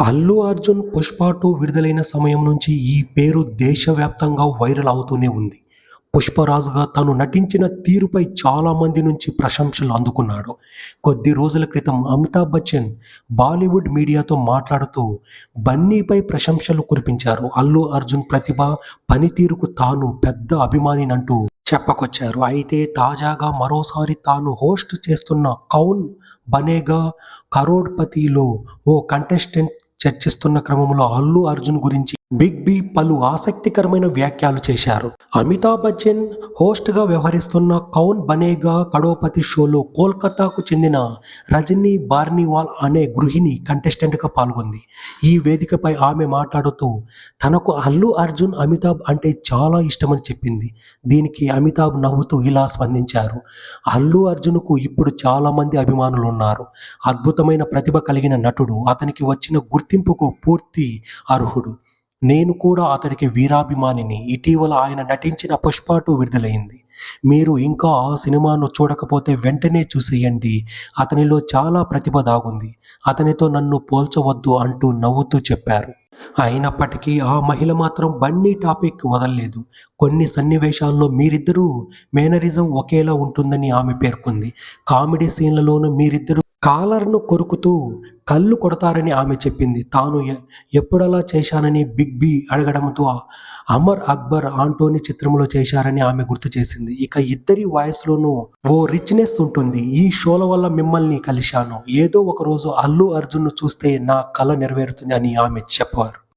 Allu Arjun Pushpa two విడుదలైన సమయం నుంచి ఈ పేరు దేశవ్యాప్తంగా వైరల్ అవుతూనే ఉంది. పుష్పరాజుగా తాను నటించిన తీరుపై చాలామంది నుంచి ప్రశంసలు అందుకున్నాడు. కొద్ది రోజుల క్రితం అమితాబ్ బచ్చన్ బాలీవుడ్ మీడియాతో మాట్లాడుతూ బన్నీపై ప్రశంసలు కురిపించారు. అల్లు అర్జున్ ప్రతిభ పనితీరుకు తాను పెద్ద అభిమానినంటూ చెప్పకొచ్చారు. అయితే తాజాగా మరోసారి తాను హోస్ట్ చేస్తున్న కౌన్ బనేగా కరోడ్పతిలో ఓ కంటెస్టెంట్ చర్చిస్తున్న క్రమంలో అల్లు అర్జున్ గురించి బిగ్ బి పలు ఆసక్తికరమైన వ్యాఖ్యలు చేశారు. అమితాబ్ బచ్చన్ హోస్ట్గా వ్యవహరిస్తున్న కౌన్ బనేగా కడోపతి షోలో కోల్కతాకు చెందిన రజనీ బార్నివాల్ అనే గృహిణి కంటెస్టెంట్గా పాల్గొంది. ఈ వేదికపై ఆమె మాట్లాడుతూ తనకు అల్లు అర్జున్ అమితాబ్ అంటే చాలా ఇష్టమని చెప్పింది. దీనికి అమితాబ్ నవ్వుతూ ఇలా స్పందించారు. అల్లు అర్జున్కు ఇప్పుడు చాలామంది అభిమానులు ఉన్నారు అద్భుతమైన ప్రతిభ కలిగిన నటుడు అతనికి వచ్చిన గుర్తింపుకు పూర్తి అర్హుడు. నేను కూడా అతడికి వీరాభిమానిని. ఇటీవల ఆయన నటించిన పుష్ప టూ విడుదలైంది. మీరు ఇంకా ఆ సినిమాను చూడకపోతే వెంటనే చూసేయండి. అతనిలో చాలా ప్రతిభ దాగుంది. అతనితో నన్ను పోల్చవద్దు అంటూ నవ్వుతూ చెప్పారు. అయినప్పటికీ ఆ మహిళ మాత్రం బన్నీ టాపిక్ వదలలేదు. కొన్ని సన్నివేశాల్లో మీరిద్దరూ మేనరిజం ఒకేలా ఉంటుందని ఆమె పేర్కొంది. కామెడీ సీన్లలోనూ మీరిద్దరూ కాలర్ను కొరుకుతూ కళ్ళు కొడతారని ఆమె చెప్పింది. తాను ఎ- ఎప్పుడలా చేశానని బిగ్ బి అడగడంతో అమర్ అక్బర్ ఆంటోనీ చిత్రంలో చేశారని ఆమె గుర్తు చేసింది. ఇక ఇద్దరి వాయిస్లోనూ ఓ రిచ్నెస్ ఉంటుంది. ఈ షోల వల్ల మిమ్మల్ని కలిశాను. ఏదో ఒక రోజు అల్లు అర్జున్ను చూస్తే నా కళ నెరవేరుతుంది అని ఆమె చెప్పారు.